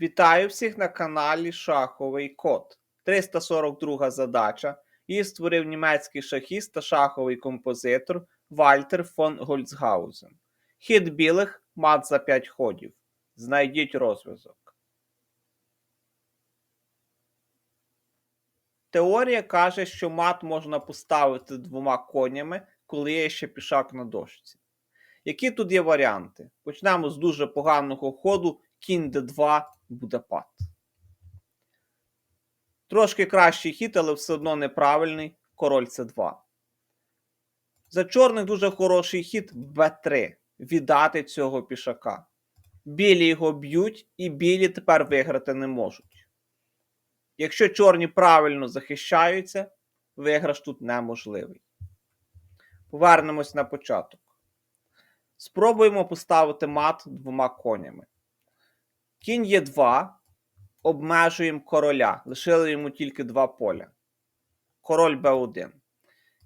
Вітаю всіх на каналі Шаховий Код. 342 задача. Її створив німецький шахіст та шаховий композитор Вальтер фон Гольцгаузен. Хід білих мат за 5 ходів. Знайдіть розв'язок. Теорія каже, що мат можна поставити двома конями, коли є ще пішак на дошці. Які тут є варіанти? Почнемо з дуже поганого ходу кінь d2 буде пад. Трошки кращий хід, але все одно неправильний. Король c2. За чорних дуже хороший хід b3. Віддати цього пішака. Білі його б'ють, і білі тепер виграти не можуть. Якщо чорні правильно захищаються, виграш тут неможливий. Повернемось на початок. Спробуємо поставити мат двома конями. Кінь є 2. Обмежуємо короля. Лишили йому тільки два поля. Король Б1.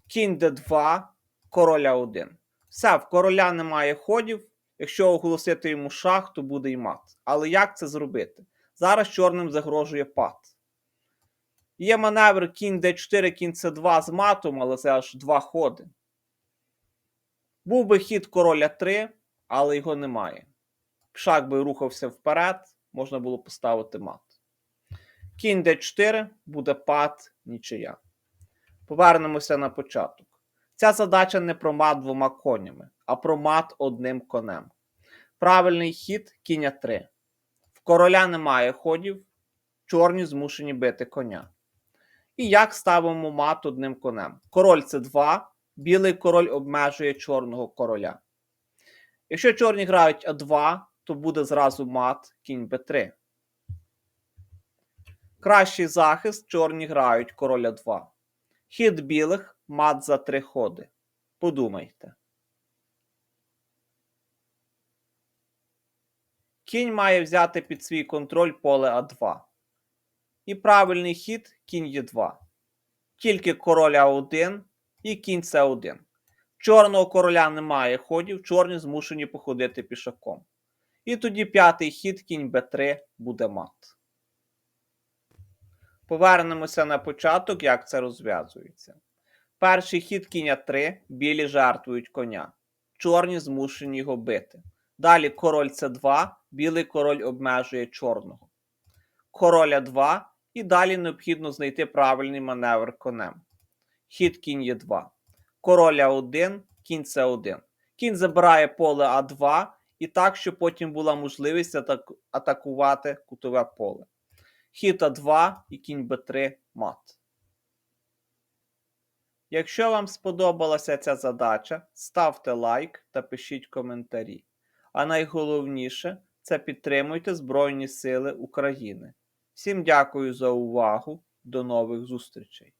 Кінь Д2, король А1. Все, в короля немає ходів. Якщо оголосити йому шах, то буде й мат. Але як це зробити? Зараз чорним загрожує пад. Є маневр кінь d4, кінь c2 з матом, але це аж два ходи. Був би хід короля 3, але його немає. Пішак би рухався вперед, можна було поставити мат. Кінь d4 буде пад нічия. Повернемося на початок. Ця задача не про мат двома конями, а про мат одним конем. Правильний хід кінь 3. В короля немає ходів, чорні змушені бити коня. І як ставимо мат одним конем? Король це 2, білий король обмежує чорного короля. Якщо чорні грають А2, то буде зразу мат кінь Б3. Кращий захист чорні грають короля 2. Хід білих мат за 3 ходи. Подумайте. Кінь має взяти під свій контроль поле А2. І правильний хід кінь Е2. Тільки король А1 і кінь С1. Чорного короля немає ходів, чорні змушені походити пішаком. І тоді п'ятий хід кінь Б3 буде мат. Повернемося на початок, як це розв'язується. Перший хід кінь 3 білі жертвують коня. Чорні змушені його бити. Далі король С2, білий король обмежує чорного. Король А2 і далі необхідно знайти правильний маневр конем. Хід кінь Е2. Король А1, кінь С1. Кінь забирає поле А2 і так, щоб потім була можливість атак... атакувати кутове поле. Хід А2 і кінь Б3 мат. Якщо вам сподобалася ця задача, ставте лайк та пишіть коментарі. А найголовніше це підтримуйте Збройні Сили України. Всім дякую за увагу. До нових зустрічей!